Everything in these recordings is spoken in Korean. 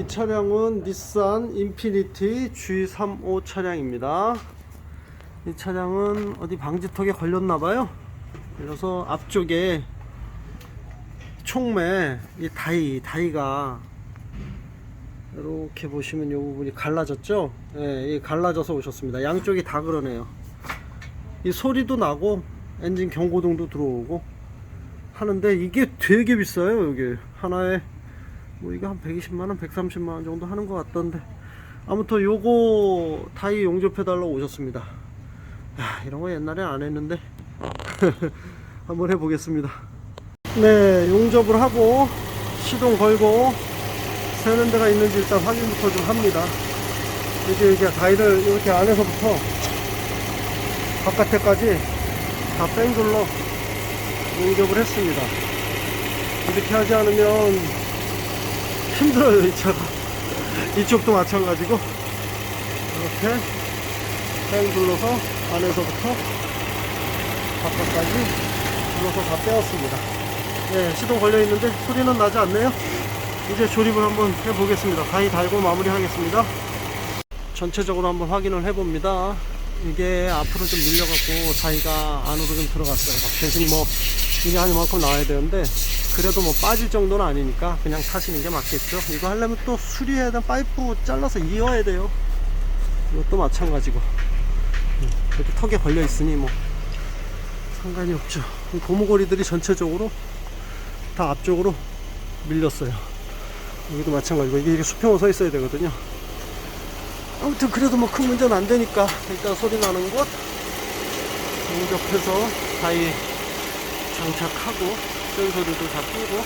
이 차량은 닛산 인피니티 G35 차량입니다. 이 차량은 어디 방지턱에 걸렸나봐요. 그래서 앞쪽에 총매 이 다이 다이가 이렇게 보시면 이 부분이 갈라졌죠? 예, 이 갈라져서 오셨습니다. 양쪽이 다 그러네요. 이 소리도 나고 엔진 경고등도 들어오고 하는데 이게 되게 비싸요. 여기 하나에 뭐 이거 한 120만원, 130만원 정도 하는 것 같던데 아무튼 요거 타이 용접해달라고 오셨습니다. 야, 이런 거 옛날에 안 했는데 한번 해보겠습니다. 네, 용접을 하고 시동 걸고 새는 데가 있는지 일단 확인부터 좀 합니다. 이게 이게 다이를 이렇게 안에서부터 바깥에까지 다 뺑돌러 용접을 했습니다. 이렇게 하지 않으면 힘들어요, 이 차가. 이쪽도 마찬가지고 이렇게 뺑 둘러서 안에서부터 바깥까지 둘러서 다 빼었습니다. 네, 시동 걸려 있는데 소리는 나지 않네요. 이제 조립을 한번 해보겠습니다. 다이 달고 마무리 하겠습니다. 전체적으로 한번 확인을 해봅니다. 이게 앞으로 좀 밀려갖고 다이가 안으로 좀 들어갔어요. 대신 뭐 이게 한 이만큼 나와야 되는데 그래도 뭐 빠질 정도는 아니니까 그냥 타시는 게 맞겠죠. 이거 하려면 또 수리해야 돼. 파이프 잘라서 이어야 돼요. 이것도 마찬가지고 음, 이렇게 턱에 걸려 있으니 뭐 상관이 없죠. 이 고무고리들이 전체적으로 다 앞쪽으로 밀렸어요. 여기도 마찬가지고 이게 수평으로 서 있어야 되거든요. 아무튼 그래도 뭐 큰 문제는 안 되니까 일단 소리 나는 곳 용접해서 다이 장착하고 센소리도 다 끼고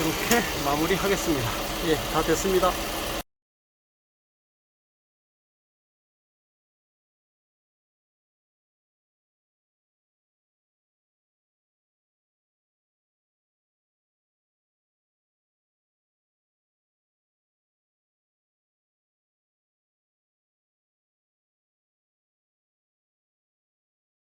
이렇게 마무리 하겠습니다. 예, 다 됐습니다.